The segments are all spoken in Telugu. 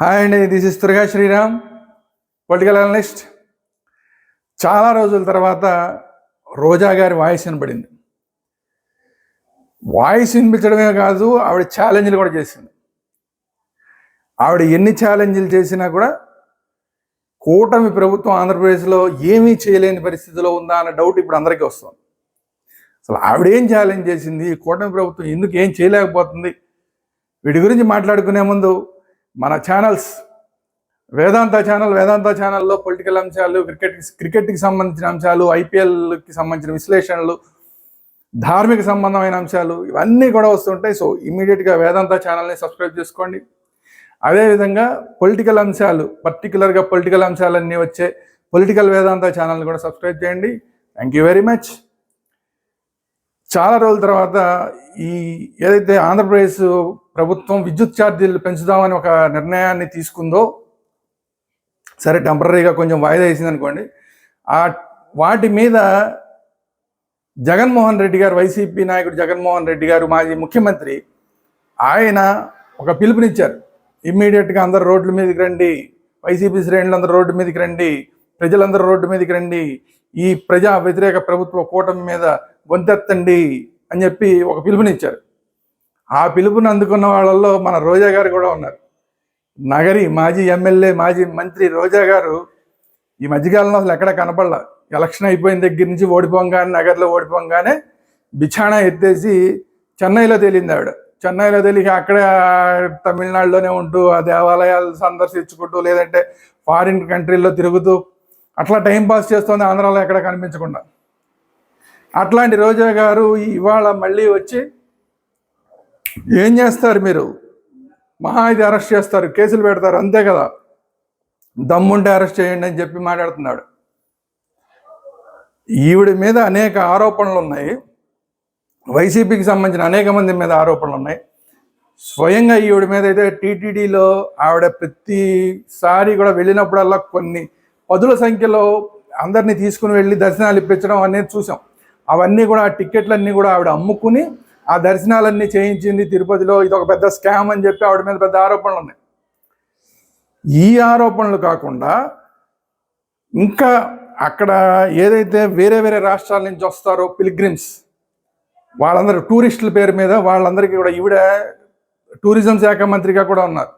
హాయ్ అండి this is Durga Sriram political analyst చాలా రోజుల తర్వాత రోజా గారి వాయిస్ వినపడింది. వాయిస్ వినిపించడమే కాదు ఆవిడ ఛాలెంజ్లు కూడా చేసింది. ఆవిడ ఎన్ని ఛాలెంజ్లు చేసినా కూడా కూటమి ప్రభుత్వం ఆంధ్రప్రదేశ్లో ఏమీ చేయలేని పరిస్థితిలో ఉందా అన్న డౌట్ ఇప్పుడు అందరికీ వస్తుంది. అసలు ఆవిడ ఏం ఛాలెంజ్ చేసింది? కూటమి ప్రభుత్వం ఎందుకు ఏం చేయలేకపోతుంది? వీటి గురించి మాట్లాడుకునే ముందు మన ఛానల్స్ వేదాంత ఛానల్ వేదాంత ఛానల్లో పొలిటికల్ అంశాలు క్రికెట్ క్రికెట్కి సంబంధించిన అంశాలు ఐపీఎల్కి సంబంధించిన విశ్లేషణలు ధార్మిక సంబంధమైన అంశాలు ఇవన్నీ కూడా వస్తుంటాయి. సో ఇమీడియట్గా వేదాంత ఛానల్ని సబ్స్క్రైబ్ చేసుకోండి. అదేవిధంగా పొలిటికల్ అంశాలు పర్టికులర్గా పొలిటికల్ అంశాలన్నీ వచ్చే పొలిటికల్ వేదాంత ఛానల్ని కూడా సబ్స్క్రైబ్ చేయండి. థ్యాంక్ యూ వెరీ మచ్ చాలా రోజుల తర్వాత ఈ ఏదైతే ఆంధ్రప్రదేశ్ ప్రభుత్వం విద్యుత్ ఛార్జీలు పెంచుదామని ఒక నిర్ణయాన్ని తీసుకుందో సరే టెంపరీగా కొంచెం వాయిదా వేసింది అనుకోండి ఆ వాటి మీద జగన్మోహన్ రెడ్డి గారు వైసీపీ నాయకుడు జగన్మోహన్ రెడ్డి గారు మాజీ ముఖ్యమంత్రి ఆయన ఒక పిలుపునిచ్చారు. ఇమ్మీడియట్గా అందరు రోడ్ల మీదకి రండి వైసీపీ శ్రేణులు అందరూ రోడ్డు మీదకి రండి ప్రజలందరూ రోడ్డు మీదకి రండి ఈ ప్రజా వ్యతిరేక ప్రభుత్వ కూటమి మీద గొంతెత్తండి అని చెప్పి ఒక పిలుపునిచ్చారు. ఆ పిలుపుని అందుకున్న వాళ్ళల్లో మన రోజా గారు కూడా ఉన్నారు. నగరి మాజీ ఎమ్మెల్యే మాజీ మంత్రి రోజా గారు ఈ మధ్యకాలంలో అసలు ఎక్కడ కనపడలా. ఎలక్షన్ అయిపోయిన దగ్గర నుంచి ఓడిపోగానే నగర్లో ఓడిపోగానే బిఛానా ఎత్తేసి చెన్నైలో తేలింది ఆవిడ. చెన్నైలో తెలియక అక్కడ తమిళనాడులోనే ఉంటూ ఆ దేవాలయాలు సందర్శించుకుంటూ లేదంటే ఫారిన్ కంట్రీల్లో తిరుగుతూ అట్లా టైం పాస్ చేస్తుంది ఆంధ్రాలో ఎక్కడ కనిపించకుండా. అట్లాంటి రోజా గారు ఇవాళ మళ్ళీ వచ్చి ఏం చేస్తారు మీరు? మహా ఇది అరెస్ట్ చేస్తారు కేసులు పెడతారు అంతే కదా. దమ్ముంటే అరెస్ట్ చేయండి అని చెప్పి మాట్లాడుతున్నాడు. ఈవిడ మీద అనేక ఆరోపణలు ఉన్నాయి. వైసీపీకి సంబంధించిన అనేక మంది మీద ఆరోపణలు ఉన్నాయి. స్వయంగా ఈవిడ మీద అయితే టీటీడీలో ఆవిడ ప్రతిసారి కూడా వెళ్ళినప్పుడల్లా కొన్ని పదుల సంఖ్యలో అందరినీ తీసుకుని వెళ్ళి దర్శనాలు ఇప్పించడం అనేది చూసాం. అవన్నీ కూడా ఆ టిక్కెట్లన్నీ కూడా ఆవిడ అమ్ముకుని ఆ దర్శనాలన్నీ చేయించింది తిరుపతిలో. ఇది ఒక పెద్ద స్కామ్ అని చెప్పి ఆవిడ మీద పెద్ద ఆరోపణలు ఉన్నాయి. ఈ ఆరోపణలు కాకుండా ఇంకా అక్కడ ఏదైతే వేరే వేరే రాష్ట్రాల నుంచి వస్తారో పిలిగ్రిమ్స్ వాళ్ళందరూ టూరిస్టుల పేరు మీద వాళ్ళందరికీ కూడా ఈవిడ టూరిజం శాఖ మంత్రిగా కూడా ఉన్నారు.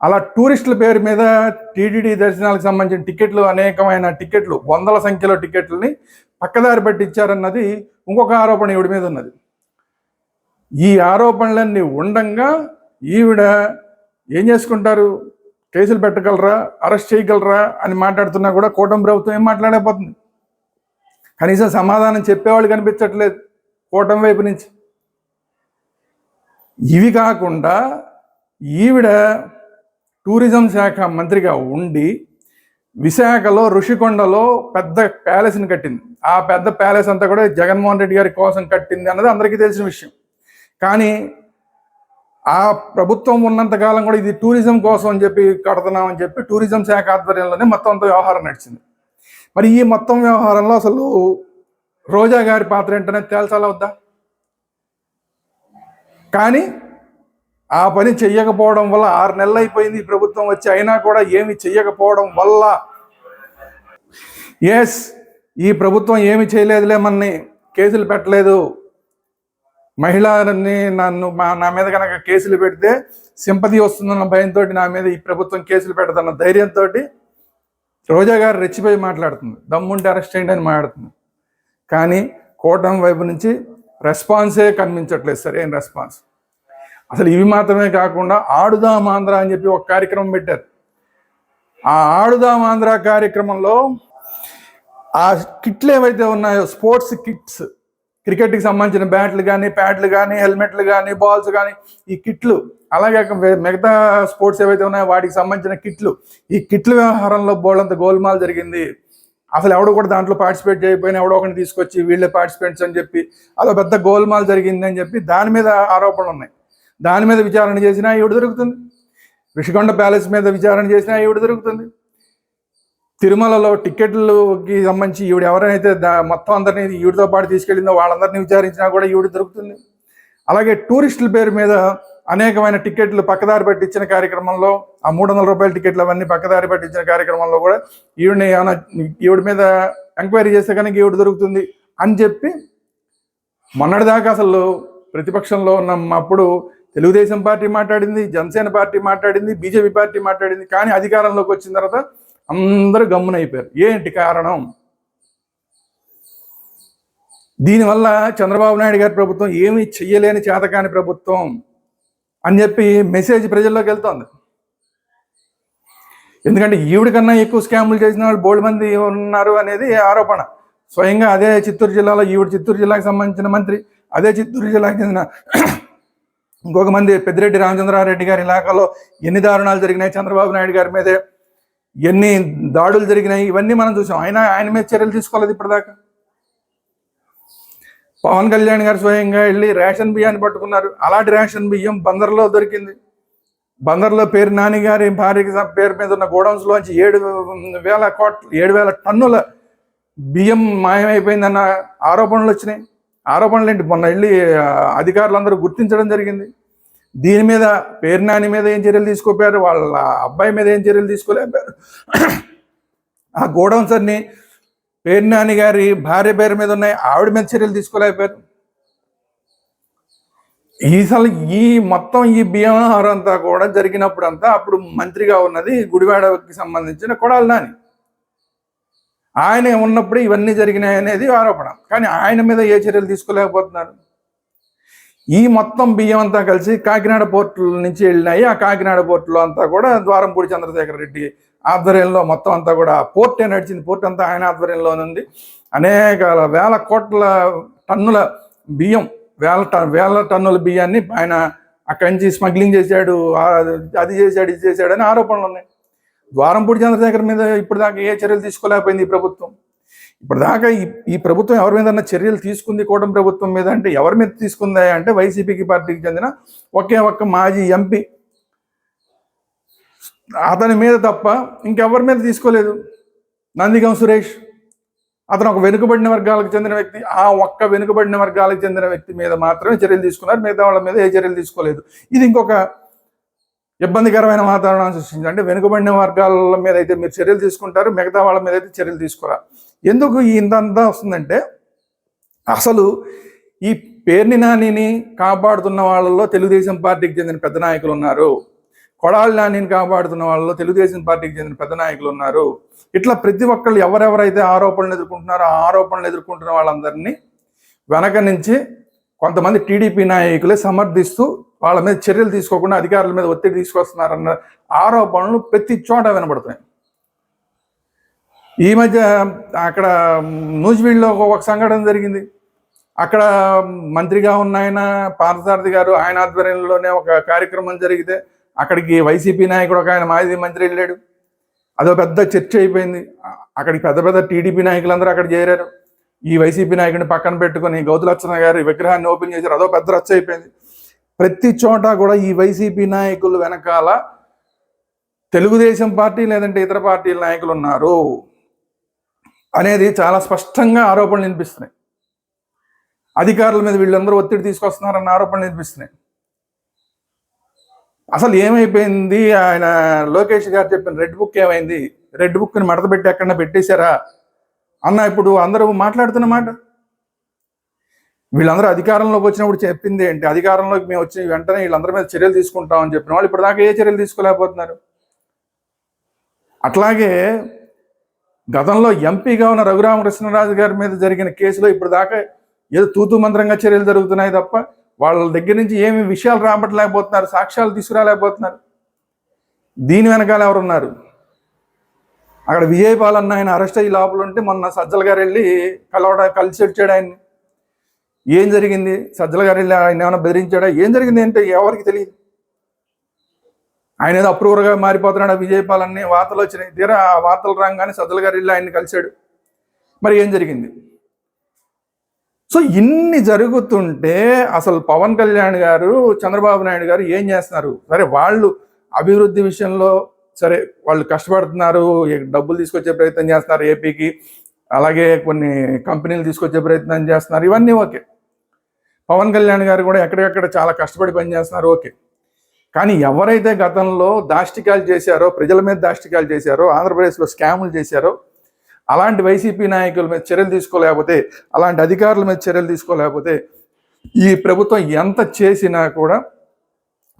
అలా టూరిస్టుల పేరు మీద టీటీడీ దర్శనాలకు సంబంధించిన టికెట్లు అనేకమైన టికెట్లు వందల సంఖ్యలో టికెట్లని పక్కదారి పట్టించారన్నది ఇంకొక ఆరోపణ ఈవిడ మీద ఉన్నది. ఈ ఆరోపణలన్నీ ఉండంగా ఈవిడ ఏం చేసుకుంటారు? కేసులు పెట్టగలరా? అరెస్ట్ చేయగలరా? అని మాట్లాడుతున్నా కూడా కూటమి ప్రభుత్వం ఏం మాట్లాడకపోతుంది. కనీసం సమాధానం చెప్పేవాళ్ళు కనిపించట్లేదు కూటమి వైపు నుంచి. ఇవి కాకుండా ఈవిడ టూరిజం శాఖ మంత్రిగా ఉండి విశాఖలో ఋషికొండలో పెద్ద ప్యాలెస్ని కట్టింది. ఆ పెద్ద ప్యాలెస్ అంతా కూడా జగన్మోహన్ రెడ్డి గారి కోసం కట్టింది అన్నది అందరికీ తెలిసిన విషయం. కానీ ఆ ప్రభుత్వం ఉన్నంతకాలం కూడా ఇది టూరిజం కోసం అని చెప్పి కడుతున్నామని చెప్పి టూరిజం శాఖ ఆధ్వర్యంలోనే మొత్తం అంత వ్యవహారం నడిచింది. మరి ఈ మొత్తం వ్యవహారంలో అసలు రోజా గారి పాత్ర ఏంటనేది తేల్చాలా వద్దా? కానీ ఆ పని చెయ్యకపోవడం వల్ల ఆరు నెలలు అయిపోయింది ప్రభుత్వం వచ్చి అయినా కూడా ఏమి చెయ్యకపోవడం వల్ల. ఎస్ ఈ ప్రభుత్వం ఏమి చేయలేదులే మనని కేసులు పెట్టలేదు. మహిళలని నన్ను మా నా మీద కనుక కేసులు పెడితే సింపతి వస్తుందన్న భయంతో నా మీద ఈ ప్రభుత్వం కేసులు పెడతన్న ధైర్యంతో రోజా గారు రెచ్చిపోయి మాట్లాడుతుంది. దమ్ముంటే అరెస్ట్ చేయండి అని మాట్లాడుతుంది. కానీ కోటం వైపు నుంచి రెస్పాన్సే కనిపించట్లేదు సరైన రెస్పాన్స్. అసలు ఇవి మాత్రమే కాకుండా ఆడుదాం ఆంధ్ర అని చెప్పి ఒక కార్యక్రమం పెట్టారు. ఆ ఆడుదాం ఆంధ్ర కార్యక్రమంలో ఆ కిట్లు ఏవైతే ఉన్నాయో స్పోర్ట్స్ కిట్స్ క్రికెట్కి సంబంధించిన బ్యాట్లు కానీ ప్యాడ్లు కానీ హెల్మెట్లు కానీ బాల్స్ కానీ ఈ కిట్లు అలాగే మిగతా స్పోర్ట్స్ ఏవైతే ఉన్నాయో వాటికి సంబంధించిన కిట్లు ఈ కిట్ల వ్యవహారంలో బోల్డంత గోల్మాల్ జరిగింది. అసలు ఎవడో కూడా దాంట్లో పార్టిసిపేట్ చేయకపోయినా ఎవడో ఒకరిని తీసుకొచ్చి వీళ్ళే పార్టిసిపేట్స్ అని చెప్పి అదో పెద్ద గోల్మాల్ జరిగింది అని చెప్పి దాని మీద ఆరోపణలు ఉన్నాయి. దాని మీద విచారణ చేసినా ఈవిడ దొరుకుతుంది. రిషికొండ ప్యాలెస్ మీద విచారణ చేసినా ఈవిడ దొరుకుతుంది. తిరుమలలో టికెట్లకి సంబంధించి ఈవిడ ఎవరైతే మొత్తం అందరినీ ఈవిడతో పాటు తీసుకెళ్ళిందో వాళ్ళందరినీ విచారించినా కూడా ఈవిడ దొరుకుతుంది. అలాగే టూరిస్టుల పేరు మీద అనేకమైన టికెట్లు పక్కదారి పట్టించిన కార్యక్రమంలో ఆ మూడు వందల రూపాయల టికెట్లు అవన్నీ పక్కదారి పట్టించిన కార్యక్రమంలో కూడా ఈవిడిని ఏమైనా ఈవిడ మీద ఎంక్వైరీ చేస్తే కనుక ఈవిడ దొరుకుతుంది అని చెప్పి మొన్నటిదాకా అసలు ప్రతిపక్షంలో ఉన్న అప్పుడు తెలుగుదేశం పార్టీ మాట్లాడింది జనసేన పార్టీ మాట్లాడింది బీజేపీ పార్టీ మాట్లాడింది కానీ అధికారంలోకి వచ్చిన తర్వాత అందరూ గమ్మునైపోయారు. ఏంటి కారణం? దీనివల్ల చంద్రబాబు నాయుడు గారి ప్రభుత్వం ఏమీ చెయ్యలేని చేతకాని ప్రభుత్వం అని చెప్పి మెసేజ్ ప్రజల్లోకి వెళ్తోంది. ఎందుకంటే ఈవిడ కన్నా ఎక్కువ స్కాములు చేసిన వాళ్ళు బోల్డ్ మంది ఉన్నారు అనేది ఆరోపణ. స్వయంగా అదే చిత్తూరు జిల్లాలో ఈవిడ చిత్తూరు జిల్లాకు సంబంధించిన మంత్రి అదే చిత్తూరు జిల్లాకు చెందిన ఇంకొక మంది పెద్దిరెడ్డి రామచంద్రారెడ్డి గారి ఇలాకాలో ఎన్ని దారుణాలు జరిగినాయి చంద్రబాబు నాయుడు గారి మీదే ఎన్ని దాడులు జరిగినాయి ఇవన్నీ మనం చూసాం. ఆయన ఆయన మీద చర్యలు తీసుకోలేదు ఇప్పటిదాకా. పవన్ కళ్యాణ్ గారు స్వయంగా వెళ్ళి రేషన్ బియ్యాన్ని పట్టుకున్నారు. అలాంటి రేషన్ బియ్యం బందర్లో దొరికింది. బందర్లో పేరు నాని గారి భార్యకి పేరు మీద ఉన్న గోడౌన్స్లోంచి ఏడు వేల కోట్ల ఏడు వేల టన్నుల బియ్యం మాయమైపోయిందన్న ఆరోపణలు వచ్చినాయి. ఆరోపణలు ఏంటి? మొన్న వెళ్ళి అధికారులందరూ గుర్తించడం జరిగింది. దీని మీద పేరు నాని మీద ఏం చర్యలు తీసుకోపోయారు? వాళ్ళ అబ్బాయి మీద ఏం చర్యలు తీసుకోలేపారు ఆ గోడౌన్ సర్ని పేరు గారి భార్య పేరు మీద ఉన్నాయి. ఆవిడ మీద చర్యలు తీసుకోలేకపోయారు. ఈసారి ఈ మొత్తం ఈ బియ్యం అంతా కూడా జరిగినప్పుడు అంతా అప్పుడు మంత్రిగా ఉన్నది గుడివాడకి సంబంధించిన కొడాలి నాని. ఆయన ఉన్నప్పుడు ఇవన్నీ జరిగినాయి అనేది ఆరోపణ. కానీ ఆయన మీద ఏ చర్యలు తీసుకోలేకపోతున్నారు. ఈ మొత్తం బియ్యం అంతా కలిసి కాకినాడ పోర్టుల నుంచి వెళ్ళినాయి. ఆ కాకినాడ పోర్టులో అంతా కూడా ద్వారంపూడి చంద్రశేఖర రెడ్డి ఆధ్వర్యంలో మొత్తం అంతా కూడా పోర్టే నడిచింది. పోర్ట్ అంతా ఆయన ఆధ్వర్యంలోనే ఉంది. అనేక వేల కోట్ల టన్నుల బియ్యం వేల టన్ వేల టన్నుల బియ్యాన్ని ఆయన అక్కడి నుంచి స్మగ్లింగ్ చేశాడు. అది చేశాడు ఇది చేశాడు అని ఆరోపణలు ఉన్నాయి. ద్వారంపూడి చంద్రశేఖర్ మీద ఇప్పటిదాకా ఏ చర్యలు తీసుకోలేకపోయింది ఈ ప్రభుత్వం. ఇప్పటిదాకా ఈ ఈ ప్రభుత్వం ఎవరి మీద చర్యలు తీసుకుంది కూటమి ప్రభుత్వం మీద అంటే ఎవరి మీద తీసుకుందా అంటే వైసీపీకి పార్టీకి చెందిన ఒకే ఒక్క మాజీ ఎంపీ. అతని మీద తప్ప ఇంకెవరి మీద తీసుకోలేదు. నందిగం సురేష్. అతను ఒక వెనుకబడిన వర్గాలకు చెందిన వ్యక్తి. ఆ ఒక్క వెనుకబడిన వర్గాలకు చెందిన వ్యక్తి మీద మాత్రమే చర్యలు తీసుకున్నారు. మిగతా వాళ్ళ మీద ఏ చర్యలు తీసుకోలేదు. ఇది ఇంకొక ఇబ్బందికరమైన వాతావరణం సృష్టించింది. అంటే వెనుకబడిన వర్గాల మీద అయితే మీరు చర్యలు తీసుకుంటారు మిగతా వాళ్ళ మీద అయితే చర్యలు తీసుకురా? ఎందుకు ఈ ఇంతంతా వస్తుందంటే అసలు ఈ పేర్ని నానిని కాపాడుతున్న వాళ్ళలో తెలుగుదేశం పార్టీకి చెందిన పెద్ద నాయకులు ఉన్నారు. కొడాలి నానిని కాపాడుతున్న వాళ్ళలో తెలుగుదేశం పార్టీకి చెందిన పెద్ద నాయకులు ఉన్నారు. ఇట్లా ప్రతి ఒక్కళ్ళు ఎవరెవరైతే ఆరోపణలు ఎదుర్కొంటున్నారో ఆ ఆరోపణలు ఎదుర్కొంటున్న వాళ్ళందరినీ వెనక నుంచి కొంతమంది టీడీపీ నాయకులే సమర్థిస్తూ వాళ్ళ మీద చర్యలు తీసుకోకుండా అధికారుల మీద ఒత్తిడి తీసుకొస్తున్నారన్న ఆరోపణలు ప్రతి చోట వినబడుతున్నాయి. ఈ మధ్య అక్కడ నూజివీడులో ఒక సంఘటన జరిగింది. అక్కడ మంత్రిగా ఉన్న ఆయన పార్థసారథి గారు ఆయన ఆధ్వర్యంలోనే ఒక కార్యక్రమం జరిగితే అక్కడికి వైసీపీ నాయకుడు ఒక ఆయన మాజీ మంత్రి వెళ్ళాడు. అదో పెద్ద చర్చ అయిపోయింది. అక్కడికి పెద్ద పెద్ద టీడీపీ నాయకులందరూ అక్కడ చేరారు. ఈ వైసీపీ నాయకుడిని పక్కన పెట్టుకొని గౌతులక్షణ గారి విగ్రహాన్ని ఓపెన్ చేశారు. అదో పెద్ద రచ్చ అయిపోయింది. ప్రతి చోట కూడా ఈ వైసీపీ నాయకులు వెనకాల తెలుగుదేశం పార్టీ లేదంటే ఇతర పార్టీల నాయకులు ఉన్నారు అనేది చాలా స్పష్టంగా ఆరోపణలు వినిపిస్తున్నాయి. అధికారుల మీద వీళ్ళందరూ ఒత్తిడి తీసుకొస్తున్నారన్న ఆరోపణలు వినిపిస్తున్నాయి. అసలు ఏమైపోయింది? ఆయన లోకేష్ గారు చెప్పిన రెడ్ బుక్ ఏమైంది? రెడ్ బుక్ని మడత పెట్టి ఎక్కడన్నా పెట్టేశారా? అన్న ఇప్పుడు అందరూ మాట్లాడుతున్నమాట వీళ్ళందరూ అధికారంలోకి వచ్చినప్పుడు చెప్పింది ఏంటి? అధికారంలోకి మేము వచ్చి వెంటనే వీళ్ళందరి మీద చర్యలు తీసుకుంటామని చెప్పిన వాళ్ళు ఇప్పటిదాకా ఏ చర్యలు తీసుకోలేకపోతున్నారు. అట్లాగే గతంలో ఎంపీగా ఉన్న రఘురామకృష్ణరాజు గారి మీద జరిగిన కేసులో ఇప్పుడు దాకా ఏదో తూతు మంత్రంగా చర్యలు జరుగుతున్నాయి తప్ప వాళ్ళ దగ్గర నుంచి ఏమి విషయాలు రాబట్టలేకపోతున్నారు సాక్ష్యాలు తీసుకురాలేకపోతున్నారు. దీని వెనకాల ఎవరున్నారు? అక్కడ విజయపాల్ అన్న ఆయన అరెస్ట్ అయ్యి లోపల ఉంటే మొన్న సజ్జల గారు వెళ్ళి కలవడ కలిసి వచ్చాడు ఆయన్ని. ఏం జరిగింది? సజ్జల గారు వెళ్ళి ఆయన ఏమైనా బెదిరించాడా? ఏం జరిగింది అంటే ఎవరికి తెలియదు. ఆయన ఏదో అప్రూవర్గా మారిపోతున్నాడు విజయపాలన్నీ విజయపాల్ అన్ని వార్తలు వచ్చినాయి. తీరా ఆ వార్తలు రాగానే సజ్జల గారు వెళ్ళి ఆయన్ని కలిశాడు. మరి ఏం జరిగింది? సో ఇన్ని జరుగుతుంటే అసలు పవన్ కళ్యాణ్ గారు చంద్రబాబు నాయుడు గారు ఏం చేస్తున్నారు? సరే వాళ్ళు అభివృద్ధి విషయంలో సరే వాళ్ళు కష్టపడుతున్నారు డబ్బులు తీసుకొచ్చే ప్రయత్నం చేస్తున్నారు ఏపీకి అలాగే కొన్ని కంపెనీలు తీసుకొచ్చే ప్రయత్నం చేస్తున్నారు ఇవన్నీ ఓకే. పవన్ కళ్యాణ్ గారు కూడా ఎక్కడెక్కడ చాలా కష్టపడి పనిచేస్తున్నారు ఓకే. కానీ ఎవరైతే గతంలో దాష్టికాలు చేశారో ప్రజల మీద దాష్టికాలు చేశారో ఆంధ్రప్రదేశ్లో స్కాములు చేశారో అలాంటి వైసీపీ నాయకుల మీద చర్యలు తీసుకోలేకపోతే అలాంటి అధికారుల మీద చర్యలు తీసుకోలేకపోతే ఈ ప్రభుత్వం ఎంత చేసినా కూడా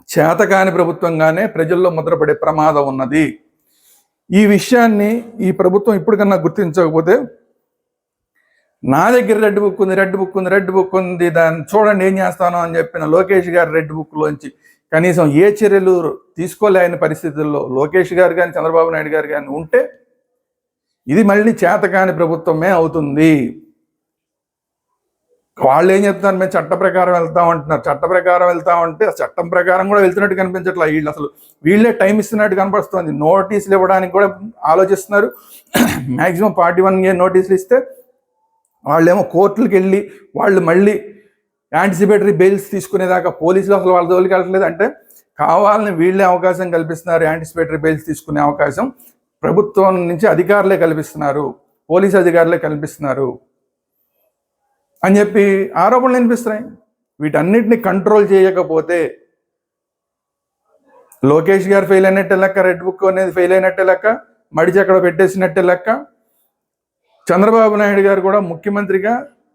చేతకాని ప్రభుత్వంగానే ప్రజల్లో ముద్రపడే ప్రమాదం ఉన్నది. ఈ విషయాన్ని ఈ ప్రభుత్వం ఇప్పటికన్నా గుర్తించకపోతే నా దగ్గర రెడ్ బుక్ ఉంది రెడ్ బుక్ ఉంది రెడ్ బుక్ ఉంది దాన్ని చూడండి ఏం చేస్తాను అని చెప్పిన లోకేష్ గారి రెడ్ బుక్లోంచి కనీసం ఏ చర్యలు తీసుకోలేని పరిస్థితుల్లో. లోకేష్ గారు కానీ చంద్రబాబు నాయుడు గారు కానీ ఉంటే ఇది మళ్ళీ చేతకాని ప్రభుత్వమే అవుతుంది. వాళ్ళు ఏం చెప్తున్నారు? మేము చట్ట ప్రకారం వెళ్తాం అంటున్నారు. చట్ట ప్రకారం వెళ్తామంటే ఆ చట్టం ప్రకారం కూడా వెళ్తున్నట్టు కనిపించట్లేదు. వీళ్ళు అసలు వీళ్ళే టైం ఇస్తున్నట్టు కనపడుతుంది నోటీసులు ఇవ్వడానికి కూడా ఆలోచిస్తున్నారు. మ్యాక్సిమం పార్టీ వన్ ఏ నోటీసులు ఇస్తే వాళ్ళేమో కోర్టులకు వెళ్ళి వాళ్ళు మళ్ళీ యాంటిసిపేటరీ బెయిల్స్ తీసుకునేదాకా పోలీసులు అసలు వాళ్ళ జోలికి వెళ్ళట్లేదు. అంటే కావాలని వీళ్ళే అవకాశం కల్పిస్తున్నారు యాంటిసిపేటరీ బెయిల్స్ తీసుకునే అవకాశం ప్రభుత్వం నుంచి అధికారులే కల్పిస్తున్నారు పోలీస్ అధికారులే కల్పిస్తున్నారు అని చెప్పి ఆరోపణలు వినిపిస్తున్నాయి. వీటన్నిటిని కంట్రోల్ చేయకపోతే లోకేష్ గారు ఫెయిల్ అయినట్టే లెక్క రెడ్ బుక్ అనేది ఫెయిల్ అయినట్టే లెక్క మడిచి అక్కడ పెట్టేసినట్టే లెక్క చంద్రబాబు నాయుడు గారు కూడా ముఖ్యమంత్రిగా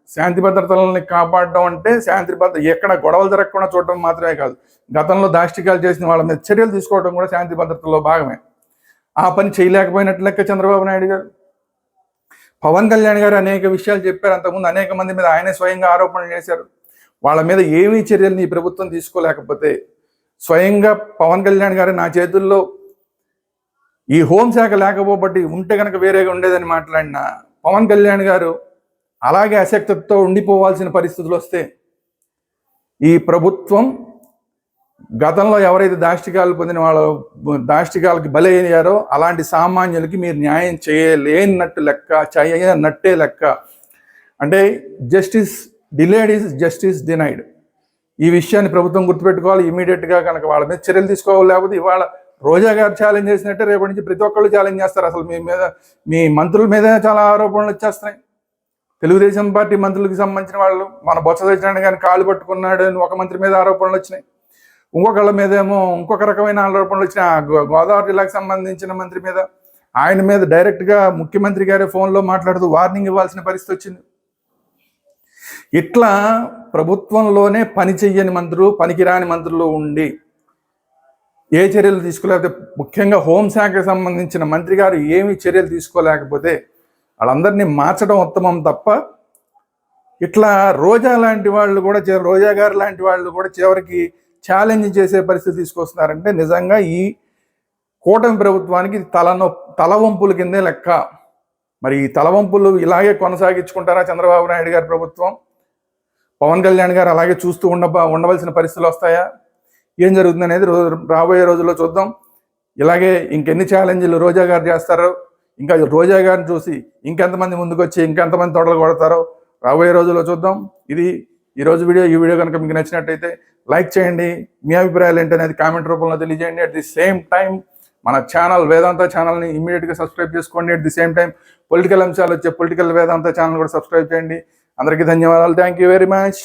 శాంతి భద్రతలని కాపాడడం అంటే శాంతి భద్రత ఎక్కడ గొడవలు జరగకుండా చూడటం మాత్రమే కాదు. గతంలో దాష్టికాలు చేసిన వాళ్ళ మీద చర్యలు తీసుకోవడం కూడా శాంతి భద్రతలో భాగమే. ఆ పని చేయలేకపోయినట్లు లెక్క చంద్రబాబు నాయుడు గారు. పవన్ కళ్యాణ్ గారు అనేక విషయాలు చెప్పారు. అంతకుముందు అనేక మంది మీద ఆయనే స్వయంగా ఆరోపణలు చేశారు. వాళ్ళ మీద ఏమీ చర్యలు ఈ ప్రభుత్వం తీసుకోలేకపోతే స్వయంగా పవన్ కళ్యాణ్ గారు నా చేతుల్లో ఈ హోంశాఖ లేకపోబట్టి ఉంటే కనుక వేరేగా ఉండేదని మాట్లాడినా పవన్ కళ్యాణ్ గారు అలాగే అశక్తతో ఉండిపోవాల్సిన పరిస్థితులు వస్తే ఈ ప్రభుత్వం గతంలో ఎవరైతే దాష్టికాలు పొందిన వాళ్ళ దాష్టికాలకి బలయ్యారో అలాంటి సామాన్యులకి మీరు న్యాయం చేయలేనట్టు లెక్క చేయనట్టే లెక్క. అంటే justice delayed is justice denied ఈ విషయాన్ని ప్రభుత్వం గుర్తుపెట్టుకోవాలి ఇమీడియట్గా కనుక వాళ్ళ మీద చర్యలు తీసుకోవాలి లేకపోతే ఇవాళ రోజా గారు ఛాలెంజ్ చేసినట్టే రేపటి నుంచి ప్రతి ఒక్కళ్ళు ఛాలెంజ్ చేస్తారు. అసలు మీ మీద మీ మంత్రుల మీద చాలా ఆరోపణలు వచ్చేస్తున్నాయి. తెలుగుదేశం పార్టీ మంత్రులకు సంబంధించిన వాళ్ళు మన బొత్స సత్యనారాయణ గారిని కాలు పట్టుకున్నాడు అని ఒక మంత్రి మీద ఆరోపణలు వచ్చినాయి. ఇంకొకళ్ళ మీద ఏమో ఇంకొక రకమైన ఆరోపణలు వచ్చినాయి. ఆ గో- గోదావరి జిల్లాకు సంబంధించిన మంత్రి మీద ఆయన మీద డైరెక్ట్గా ముఖ్యమంత్రి గారే ఫోన్లో మాట్లాడుతూ వార్నింగ్ ఇవ్వాల్సిన పరిస్థితి వచ్చింది. ఇట్లా ప్రభుత్వంలోనే పని చెయ్యని మంత్రులు పనికిరాని మంత్రులు ఉండి ఏ చర్యలు తీసుకోలేకపోతే ముఖ్యంగా హోంశాఖకు సంబంధించిన మంత్రి గారు ఏమి చర్యలు తీసుకోలేకపోతే వాళ్ళందరినీ మార్చడం ఉత్తమం తప్ప ఇట్లా రోజా లాంటి వాళ్ళు కూడా రోజా గారు లాంటి వాళ్ళు కూడా చివరికి ఛాలెంజ్ చేసే పరిస్థితి తీసుకొస్తున్నారంటే నిజంగా ఈ కూటమి ప్రభుత్వానికి ఇది తలనొ తలవంపుల కిందే లెక్క. మరి ఈ తలవంపులు ఇలాగే కొనసాగించుకుంటారా చంద్రబాబు నాయుడు గారి ప్రభుత్వం? పవన్ కళ్యాణ్ గారు అలాగే చూస్తూ ఉండ ఉండవలసిన పరిస్థితులు వస్తాయా? ఏం జరుగుతుంది అనేది రోజు రాబోయే రోజుల్లో చూద్దాం. ఇలాగే ఇంకెన్ని ఛాలెంజ్లు రోజా గారు చేస్తారో ఇంకా రోజా గారిని చూసి ఇంకెంతమంది ముందుకొచ్చి ఇంకెంతమంది తొడలు కొడతారో రాబోయే రోజుల్లో చూద్దాం. ఇది ఈ రోజు వీడియో ఈ వీడియో కనుక మీకు నచ్చినట్టయితే లైక్ చేయండి. మీ అభిప్రాయాలు ఏంటి అనేది కామెంట్ రూపంలో తెలియజేయండి. అట్ ది సేమ్ టైం మన ఛానల్ వేదాంత ఛానల్ని ఇమీడియట్గా సబ్స్క్రైబ్ చేసుకోండి. At the same time political అంశాలు వచ్చే పొలిటికల్ వేదాంత ఛానల్ కూడా సబ్స్క్రైబ్ చేయండి. అందరికీ ధన్యవాదాలు. Thank you very much